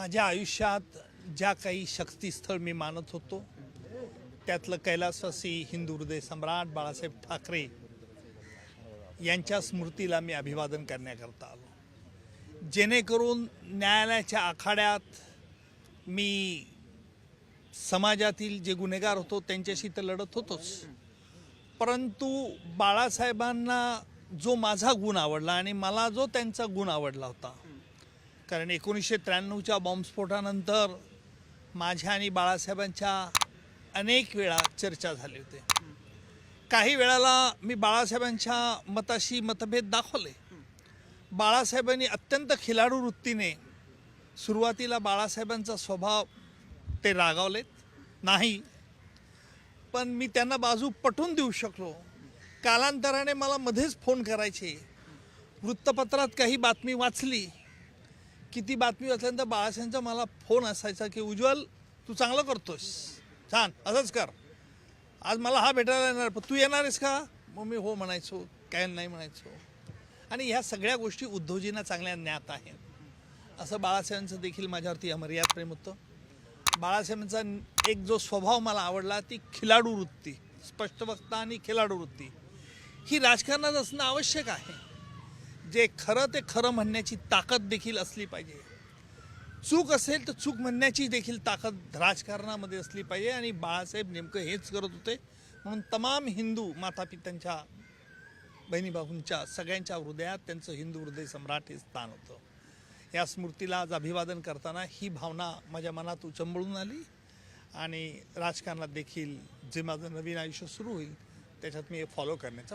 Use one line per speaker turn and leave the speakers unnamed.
माझ्या आयुष्यात ज्या काही शक्तीस्थळ मी मानत होतो त्यातलं कैलासवासी हिंदू हृदय सम्राट बाळासाहेब ठाकरे यांच्या स्मृतीला मी अभिवादन करण्याकरता आलो. जेणेकरून न्यायालयाच्या आखाड्यात मी समाजातील जे गुन्हेगार होतो त्यांच्याशी तर लढत होतोच. परंतु बाळासाहेबांना जो माझा गुण आवडला आणि मला जो त्यांचा गुण आवडला होता कारण एकोणीसशे त्र्याण्णवच्या बॉम्बस्फोटानंतर माझ्या आणि बाळासाहेबांच्या अनेक वेळा चर्चा झाली होते. काही वेळाला मी बाळासाहेबांच्या मताशी मतभेद दाखवले. बाळासाहेबांनी अत्यंत खिलाडू वृत्तीने सुरुवातीला बाळासाहेबांचा स्वभाव ते रागावलेत. नाही पण मी त्यांना बाजू पटवून देऊ शकलो. कालांतराने मला मध्येच फोन करायचे. वृत्तपत्रात काही बातमी वाचली. किती बातमी वाचल्यानंतर बाळासाहेबांचा मला फोन असायचा की उज्ज्वल तू चांगलं करतोस छान असंच कर. आज मला हा भेटायला येणार पण तू येणार आहेस का? मग मी हो म्हणायचो काय नाही म्हणायचो. आणि ह्या सगळ्या गोष्टी उद्धवजींना चांगल्या ज्ञात आहेत. असं बाळासाहेबांचं देखील माझ्यावरती अमर्याद प्रेम होतं. बाळासाहेबांचा एक जो स्वभाव मला आवडला ती खिलाडू वृत्ती स्पष्ट वक्ता आणि खिलाडू वृत्ती. ही राजकारणात असणं आवश्यक आहे. जे खरं ते खरं म्हणण्याची ताकद देखील असली पाहिजे. चूक असेल तर चूक म्हणण्याची देखील ताकद राजकारणामध्ये असली पाहिजे आणि बाळासाहेब नेमकं हेच करत होते. म्हणून तमाम हिंदू मातापित्यांच्या बहिणी भाऊंच्या सगळ्यांच्या हृदयात त्यांचं हिंदू हृदय सम्राट हे स्थान होतं. या स्मृतीला आज अभिवादन करताना ही भावना माझ्या मनात उचंबळून आली आणि राजकारणात देखील जे माझं नवीन आयुष्य सुरू होईल त्याच्यात मी हे फॉलो करण्याचा